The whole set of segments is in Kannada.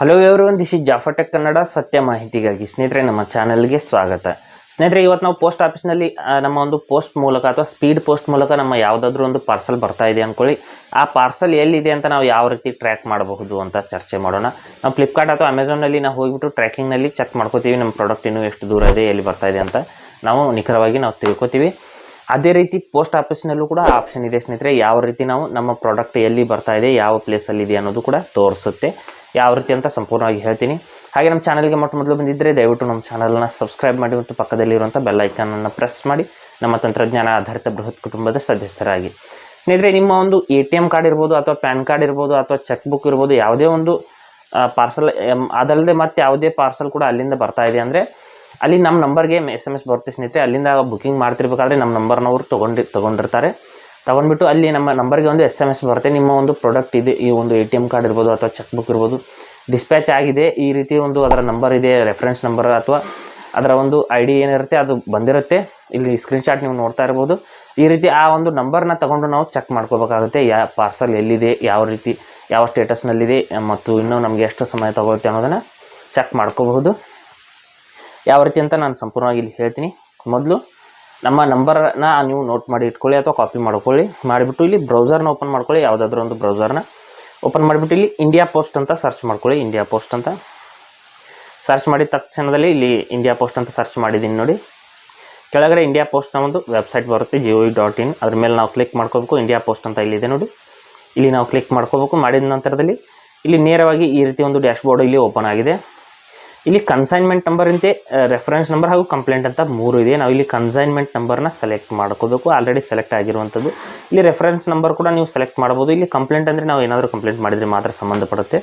ಹಲೋ ಎವ್ರಿ ದಿಸ್ ಇಸ್ ಜಾಫಟೆಕ್ ಕನ್ನಡ ಸತ್ಯ ಮಾಹಿತಿಗಾಗಿ ಸ್ನೇಹಿತರೆ, ನಮ್ಮ ಚಾನಲ್ಗೆ ಸ್ವಾಗತ. ಸ್ನೇಹಿತರೆ, ಇವತ್ತು ನಾವು ಪೋಸ್ಟ್ ಆಫೀಸ್ನಲ್ಲಿ ನಮ್ಮ ಒಂದು ಪೋಸ್ಟ್ ಮೂಲಕ ಅಥವಾ ಸ್ಪೀಡ್ ಪೋಸ್ಟ್ ಮೂಲಕ ನಮ್ಮ ಯಾವುದಾದ್ರೂ ಒಂದು ಪಾರ್ಸಲ್ ಬರ್ತಾ ಇದೆ ಅಂದ್ಕೊಳ್ಳಿ ಆ ಪಾರ್ಸಲ್ ಎಲ್ಲಿದೆ ಅಂತ ನಾವು ಯಾವ ರೀತಿ ಟ್ರ್ಯಾಕ್ ಮಾಡಬಹುದು ಅಂತ ಚರ್ಚೆ ಮಾಡೋಣ. ನಾವು ಫ್ಲಿಪ್ಕಾರ್ಟ್ ಅಥವಾ ಅಮೆಝಾನಲ್ಲಿ ನಾವು ಹೋಗಿಬಿಟ್ಟು ಟ್ರ್ಯಾಕಿಂಗ್ನಲ್ಲಿ ಚೆಕ್ ಮಾಡ್ಕೋತೀವಿ, ನಮ್ಮ ಪ್ರಾಡಕ್ಟ್ ಇನ್ನೂ ಎಷ್ಟು ದೂರ ಇದೆ, ಎಲ್ಲಿ ಬರ್ತಾ ಇದೆ ಅಂತ ನಾವು ನಿಖರವಾಗಿ ನಾವು ತಿಳ್ಕೊತೀವಿ. ಅದೇ ರೀತಿ ಪೋಸ್ಟ್ ಆಫೀಸ್ನಲ್ಲೂ ಕೂಡ ಆಪ್ಷನ್ ಇದೆ ಸ್ನೇಹಿತರೆ. ಯಾವ ರೀತಿ ನಾವು ನಮ್ಮ ಪ್ರಾಡಕ್ಟ್ ಎಲ್ಲಿ ಬರ್ತಾ ಇದೆ, ಯಾವ ಪ್ಲೇಸಲ್ಲಿದೆ ಅನ್ನೋದು ಕೂಡ ತೋರಿಸುತ್ತೆ. ಯಾವ ರೀತಿ ಅಂತ ಸಂಪೂರ್ಣವಾಗಿ ಹೇಳ್ತೀನಿ. ಹಾಗೆ ನಮ್ಮ ಚಾನಲ್ಗೆ ಮೊಟ್ಟ ಮೊದಲು ಬಂದಿದ್ದರೆ ದಯವಿಟ್ಟು ನಮ್ಮ ಚಾನಲ್ನ ಸಬ್ಸ್ಕ್ರೈಬ್ ಮಾಡಿ ಮತ್ತು ಪಕ್ಕದಲ್ಲಿರುವಂಥ ಬೆಲ್ ಐಕಾನನ್ನು ಪ್ರೆಸ್ ಮಾಡಿ. ನಮ್ಮ ತಂತ್ರಜ್ಞಾನ ಆಧಾರಿತ ಬೃಹತ್ ಕುಟುಂಬದ ಸದಸ್ಯರಾಗಿ. ಸ್ನೇಹಿತರೆ, ನಿಮ್ಮ ಒಂದು ಎ ಟಿ ಎಂ ಕಾರ್ಡ್ ಇರ್ಬೋದು ಅಥವಾ ಪ್ಯಾನ್ ಕಾರ್ಡ್ ಇರ್ಬೋದು ಅಥವಾ ಚೆಕ್ ಬುಕ್ ಇರ್ಬೋದು, ಯಾವುದೇ ಒಂದು ಪಾರ್ಸಲ್ ಅದಲ್ಲದೆ ಮತ್ತೆ ಯಾವುದೇ ಪಾರ್ಸಲ್ ಕೂಡ ಅಲ್ಲಿಂದ ಬರ್ತಾ ಇದೆ ಅಂದರೆ ಅಲ್ಲಿ ನಮ್ಮ ನಂಬರ್ಗೆ ಎಸ್ ಎಂ ಎಸ್ ಬರುತ್ತೆ ಸ್ನೇಹಿತರೆ. ಅಲ್ಲಿಂದ ಬುಕಿಂಗ್ ಮಾಡ್ತಿರ್ಬೇಕಾದ್ರೆ ನಮ್ಮ ನಂಬರ್ನವರು ತೊಗೊಂಡು, ತೊಗೊಂಡಿರ್ತಾರೆ. ತೊಗೊಂಡ್ಬಿಟ್ಟು ಅಲ್ಲಿ ನಮ್ಮ ನಂಬರ್ಗೆ ಒಂದು ಎಸ್ ಎಂ ಎಸ್ ಬರುತ್ತೆ. ನಿಮ್ಮ ಒಂದು ಪ್ರಾಡಕ್ಟ್ ಇದೆ, ಈ ಒಂದು ಎ ಟಿ ಎಂ ಕಾರ್ಡ್ ಇರ್ಬೋದು ಅಥವಾ ಚೆಕ್ ಬುಕ್ ಇರ್ಬೋದು. ಡಿಸ್ಪ್ಯಾಚ್ ಆಗಿದೆ. ಈ ರೀತಿ ಒಂದು ಅದರ ನಂಬರ್ ಇದೆ ರೆಫರೆನ್ಸ್ ನಂಬರ್ ಅಥವಾ ಅದರ ಒಂದು ಐ ಡಿ ಏನಿರುತ್ತೆ, ಅದು ಬಂದಿರುತ್ತೆ. ಇಲ್ಲಿ ಸ್ಕ್ರೀನ್ಶಾಟ್ ನೀವು ನೋಡ್ತಾ ಇರ್ಬೋದು. ಈ ರೀತಿ ಆ ಒಂದು ನಂಬರ್ನ ತಗೊಂಡು ನಾವು ಚೆಕ್ ಮಾಡ್ಕೋಬೇಕಾಗುತ್ತೆ. ಯಾವ ಪಾರ್ಸಲ್ ಎಲ್ಲಿದೆ, ಯಾವ ರೀತಿ, ಯಾವ ಸ್ಟೇಟಸ್ನಲ್ಲಿದೆ ಮತ್ತು ಇನ್ನೂ ನಮಗೆ ಎಷ್ಟು ಸಮಯ ತಗೊಳುತ್ತೆ ಅನ್ನೋದನ್ನು ಚೆಕ್ ಮಾಡ್ಕೋಬಹುದು. ಯಾವ ರೀತಿ ಅಂತ ನಾನು ಸಂಪೂರ್ಣವಾಗಿ ಇಲ್ಲಿ ಹೇಳ್ತೀನಿ. ಮೊದಲು ನಮ್ಮ ನಂಬರ್ನ ನೀವು ನೋಟ್ ಮಾಡಿ ಇಟ್ಕೊಳ್ಳಿ ಅಥವಾ ಕಾಪಿ ಮಾಡ್ಕೊಳ್ಳಿ. ಮಾಡಿಬಿಟ್ಟು ಇಲ್ಲಿ ಬ್ರೌಸರ್ನ ಓಪನ್ ಮಾಡ್ಕೊಳ್ಳಿ. ಯಾವುದಾದ್ರೂ ಒಂದು ಬ್ರೌಸರ್ನ ಓಪನ್ ಮಾಡಿಬಿಟ್ಟು ಇಲ್ಲಿ ಇಂಡಿಯಾ ಪೋಸ್ಟ್ ಅಂತ ಸರ್ಚ್ ಮಾಡ್ಕೊಳ್ಳಿ. ಇಂಡಿಯಾ ಪೋಸ್ಟ್ ಅಂತ ಸರ್ಚ್ ಮಾಡಿದ ತಕ್ಷಣದಲ್ಲಿ ಇಲ್ಲಿ ಇಂಡಿಯಾ ಪೋಸ್ಟ್ ಅಂತ ಸರ್ಚ್ ಮಾಡಿದ್ದೀನಿ ನೋಡಿ. ಕೆಳಗಡೆ ಇಂಡಿಯಾ ಪೋಸ್ಟ್ನ ಒಂದು ವೆಬ್ಸೈಟ್ ಬರುತ್ತೆ ಜಿಒ ಡಾಟ್ ಇನ್ ಅದ್ರ ಮೇಲೆ ನಾವು ಕ್ಲಿಕ್ ಮಾಡ್ಕೋಬೇಕು. ಇಂಡಿಯಾ ಪೋಸ್ಟ್ ಅಂತ ಇಲ್ಲಿದೆ ನೋಡಿ. ಇಲ್ಲಿ ನಾವು ಕ್ಲಿಕ್ ಮಾಡ್ಕೋಬೇಕು. ಮಾಡಿದ ನಂತರದಲ್ಲಿ ಇಲ್ಲಿ ನೇರವಾಗಿ ಈ ರೀತಿ ಒಂದು ಡ್ಯಾಶ್ಬೋರ್ಡ್ ಇಲ್ಲಿ ಓಪನ್ ಆಗಿದೆ. ಇಲ್ಲಿ ಕನ್ಸೈನ್ಮೆಂಟ್ ನಂಬರ್ ಅಂತೆ ರೆಫರೆನ್ಸ್ ನಂಬರ್ ಹಾಗೂ ಕಂಪ್ಲೇಂಟ್ ಅಂತ ಮೂರು ಇದೆ. ನಾವು ಇಲ್ಲಿ ಕನ್ಸೈನ್ಮೆಂಟ್ ನಂಬರ್ನ ಸೆಲೆಕ್ಟ್ ಮಾಡ್ಕೋಬೇಕು. ಆಲ್ರೆಡಿ ಸೆಲೆಕ್ಟ್ ಆಗಿರುವಂಥದ್ದು. ಇಲ್ಲಿ ರೆಫರೆನ್ಸ್ ನಂಬರ್ ಕೂಡ ನೀವು ಸೆಲೆಕ್ಟ್ ಮಾಡ್ಬೋದು ಇಲ್ಲಿ ಕಂಪ್ಲೇಂಟ್ ಅಂದರೆ ನಾವು ಏನಾದರೂ ಕಂಪ್ಲೇಂಟ್ ಮಾಡಿದರೆ ಮಾತ್ರ ಸಂಬಂಧಪಡುತ್ತೆ.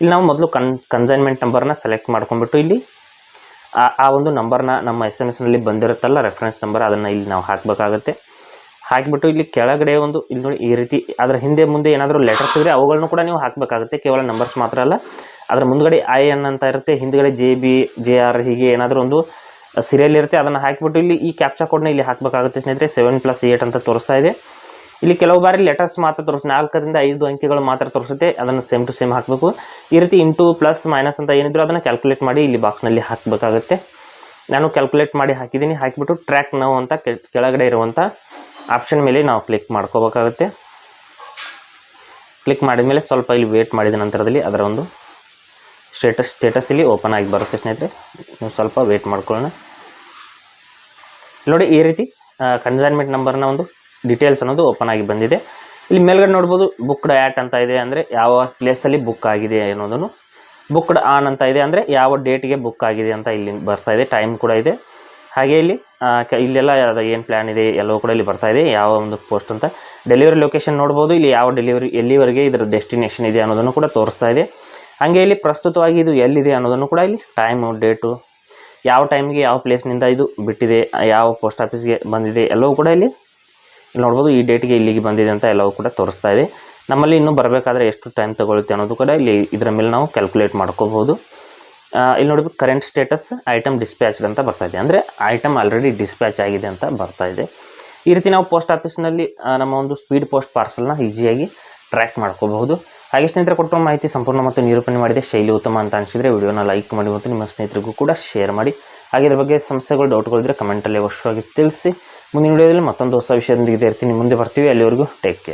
ಇಲ್ಲಿ ನಾವು ಮೊದಲು ಕನ್ ಕನ್ಸೈನ್ಮೆಂಟ್ ನಂಬರ್ನ ಸೆಲೆಕ್ಟ್ ಮಾಡ್ಕೊಂಬಿಟ್ಟು ಇಲ್ಲಿ, ಆ ಆ ಒಂದು ನಂಬರ್ನ ನಮ್ಮ ಎಸ್ ಎಂ ಎಸ್ನಲ್ಲಿ ಬಂದಿರುತ್ತಲ್ಲ ರೆಫರೆನ್ಸ್ ನಂಬರ್ ಅದನ್ನು ಇಲ್ಲಿ ನಾವು ಹಾಕಬೇಕಾಗತ್ತೆ. ಹಾಕಿಬಿಟ್ಟು ಇಲ್ಲಿ ಕೆಳಗಡೆ ಒಂದು, ಇಲ್ಲಿ ನೋಡಿ ಈ ರೀತಿ, ಅದರ ಹಿಂದೆ ಮುಂದೆ ಏನಾದರೂ ಲೆಟರ್ಸ್ ಇದ್ದರೆ ಅವುಗಳನ್ನು ಕೂಡ ನೀವು ಹಾಕಬೇಕಾಗುತ್ತೆ. ಕೇವಲ ನಂಬರ್ಸ್ ಮಾತ್ರ ಅಲ್ಲ. ಅದರ ಮುಂದ್ಗಡೆ ಐ ಎನ್ ಅಂತ ಇರುತ್ತೆ, ಹಿಂದ್ಗಡೆ ಜೆ ಬಿ, ಜೆ ಆರ್ ಹೀಗೆ ಏನಾದರೂ ಒಂದು ಸೀರಿಯಲ್ ಇರುತ್ತೆ, ಅದನ್ನು ಹಾಕಿಬಿಟ್ಟು ಇಲ್ಲಿ ಈ ಕ್ಯಾಪ್ಚಾ ಕೋಡ್ನ ಇಲ್ಲಿ ಹಾಕಬೇಕಾಗುತ್ತೆ ಸ್ನೇಹಿತರೆ ಸೆವೆನ್ ಪ್ಲಸ್ ಏಟ್ ಅಂತ ತೋರಿಸ್ತಾ ಇದೆ. ಇಲ್ಲಿ ಕೆಲವು ಬಾರಿ ಲೆಟರ್ಸ್ ಮಾತ್ರ ತೋರಿಸ್, ನಾಲ್ಕರಿಂದ ಐದು ಅಂಕಿಗಳು ಮಾತ್ರ ತೋರಿಸುತ್ತೆ, ಅದನ್ನು ಸೇಮ್ ಟು ಸೇಮ್ ಹಾಕಬೇಕು. ಈ ರೀತಿ ಇಂಟು ಪ್ಲಸ್ ಮೈನಸ್ ಅಂತ ಏನಿದ್ರು ಅದನ್ನು ಕ್ಯಾಲ್ಕುಲೇಟ್ ಮಾಡಿ ಇಲ್ಲಿ ಬಾಕ್ಸ್ನಲ್ಲಿ ಹಾಕಬೇಕಾಗುತ್ತೆ. ನಾನು ಕ್ಯಾಲ್ಕುಲೇಟ್ ಮಾಡಿ ಹಾಕಿದ್ದೀನಿ, ಹಾಕಿಬಿಟ್ಟು ಟ್ರ್ಯಾಕ್ ನಾವು ಅಂತ ಕೆಳಗಡೆ ಇರುವಂಥ ಆಪ್ಷನ್ ಮೇಲೆ ನಾವು ಕ್ಲಿಕ್ ಮಾಡ್ಕೋಬೇಕಾಗುತ್ತೆ. ಕ್ಲಿಕ್ ಮಾಡಿದ ಮೇಲೆ ಸ್ವಲ್ಪ ಇಲ್ಲಿ ವೇಟ್ ಮಾಡಿದ ನಂತರದಲ್ಲಿ ಅದರ ಒಂದು ಸ್ಟೇಟಸ್ ಸ್ಟೇಟಸ್ ಇಲ್ಲಿ ಓಪನ್ ಆಗಿ ಬರುತ್ತೆ, ಸ್ನೇಹಿತರೆ. ನೀವು ಸ್ವಲ್ಪ ವೇಟ್ ಮಾಡ್ಕೊಳ್ಳೋಣ. ನೋಡಿ, ಈ ರೀತಿ ಕನ್ಸೈನ್ಮೆಂಟ್ ನಂಬರ್ನ ಒಂದು ಡೀಟೇಲ್ಸ್ ಅನ್ನೋದು ಓಪನ್ ಆಗಿ ಬಂದಿದೆ. ಇಲ್ಲಿ ಮೇಲ್ಗಡೆ ನೋಡ್ಬೋದು ಬುಕ್ಡ್ ಆ್ಯಟ್ ಅಂತ ಇದೆ, ಅಂದರೆ ಯಾವ ಪ್ಲೇಸಲ್ಲಿ ಬುಕ್ ಆಗಿದೆ ಅನ್ನೋದನ್ನು. ಬುಕ್ಡ್ ಆನ್ ಅಂತ ಇದೆ, ಅಂದರೆ ಯಾವ ಡೇಟ್ಗೆ ಬುಕ್ ಆಗಿದೆ ಅಂತ ಇಲ್ಲಿ ಬರ್ತಾ ಇದೆ ಟೈಮ್ ಕೂಡ ಇದೆ. ಹಾಗೆ ಇಲ್ಲಿ ಇಲ್ಲೆಲ್ಲ ಏನು ಪ್ಲ್ಯಾನ್ ಇದೆ, ಎಲ್ಲವೂ ಕೂಡ ಇಲ್ಲಿ ಬರ್ತಾ ಇದೆ, ಯಾವ ಒಂದು ಪೋಸ್ಟ್ ಅಂತ. ಡೆಲಿವರಿ ಲೊಕೇಶನ್ ನೋಡ್ಬೋದು, ಇಲ್ಲಿ ಯಾವ ಡೆಲಿವರಿ ಎಲ್ಲಿವರೆಗೆ ಇದರ ಡೆಸ್ಟಿನೇಷನ್ ಇದೆ ಅನ್ನೋದನ್ನು ಕೂಡ ತೋರಿಸ್ತಾ ಇದೆ. ಹಾಗೆ ಇಲ್ಲಿ ಪ್ರಸ್ತುತವಾಗಿ ಇದು ಎಲ್ಲಿದೆ ಅನ್ನೋದನ್ನು ಕೂಡ ಇಲ್ಲಿ ಟೈಮು ಡೇಟು ಯಾವ ಟೈಮ್ಗೆ ಯಾವ ಪ್ಲೇಸ್ನಿಂದ ಇದು ಬಿಟ್ಟಿದೆ, ಯಾವ ಪೋಸ್ಟ್ ಆಫೀಸ್ಗೆ ಬಂದಿದೆ ಎಲ್ಲವೂ ಕೂಡ ಇಲ್ಲಿ ನೋಡ್ಬೋದು. ಈ ಡೇಟ್ಗೆ ಇಲ್ಲಿಗೆ ಬಂದಿದೆ ಅಂತ ಎಲ್ಲವೂ ಕೂಡ ತೋರಿಸ್ತಾ ಇದೆ. ನಮ್ಮಲ್ಲಿ ಇನ್ನೂ ಬರಬೇಕಾದ್ರೆ ಎಷ್ಟು ಟೈಮ್ ತಗೊಳುತ್ತೆ ಅನ್ನೋದು ಕೂಡ ಇಲ್ಲಿ ಇದರ ಮೇಲೆ ನಾವು ಕ್ಯಾಲ್ಕುಲೇಟ್ ಮಾಡ್ಕೋಬೋದು ಇಲ್ಲಿ ನೋಡಬೇಕು ಕರೆಂಟ್ ಸ್ಟೇಟಸ್ ಐಟಮ್ ಡಿಸ್ಪ್ಯಾಚ್ಡ್ ಅಂತ ಬರ್ತಾ ಇದೆ. ಅಂದರೆ ಐಟಮ್ ಆಲ್ರೆಡಿ ಡಿಸ್ಪ್ಯಾಚ್ ಆಗಿದೆ ಅಂತ ಬರ್ತಾ ಇದೆ. ಈ ರೀತಿ ನಾವು ಪೋಸ್ಟ್ ಆಫೀಸ್ನಲ್ಲಿ ನಮ್ಮ ಒಂದು ಸ್ಪೀಡ್ ಪೋಸ್ಟ್ ಪಾರ್ಸಲ್ನ ಈಸಿಯಾಗಿ ಟ್ರ್ಯಾಕ್ ಮಾಡ್ಕೋಬಹುದು. ಹಾಗೆ ಸ್ನೇಹಿತರೆ ಕೊಟ್ಟಿರೋ ಮಾಹಿತಿ ಸಂಪೂರ್ಣ ಮತ್ತು ನಿರೂಪಣೆ ಮಾಡಿದೆ. ಶೈಲಿ ಉತ್ತಮ ಅಂತ ಅನಿಸಿದರೆ ವಿಡಿಯೋನ ಲೈಕ್ ಮಾಡಿ ಮತ್ತು ನಿಮ್ಮ ಸ್ನೇಹಿತರಿಗೂ ಕೂಡ ಶೇರ್ ಮಾಡಿ. ಹಾಗೆ ಇದ್ರ ಬಗ್ಗೆ ಸಮಸ್ಯೆಗಳು ಡೌಟ್ಗಳಿದ್ರೆ ಕಮೆಂಟಲ್ಲಿ ಅವಶ್ಯವಾಗಿ ತಿಳಿಸಿ. ಮುಂದಿನ ವಿಡಿಯೋದಲ್ಲಿ ಮತ್ತೊಂದು ಹೊಸ ವಿಷಯದೊಂದಿಗೆ ಇರ್ತೀನಿ ಮುಂದೆ ಬರ್ತೀವಿ. ಅಲ್ಲಿವರೆಗೂ ಟೇಕ್ ಕೇರ್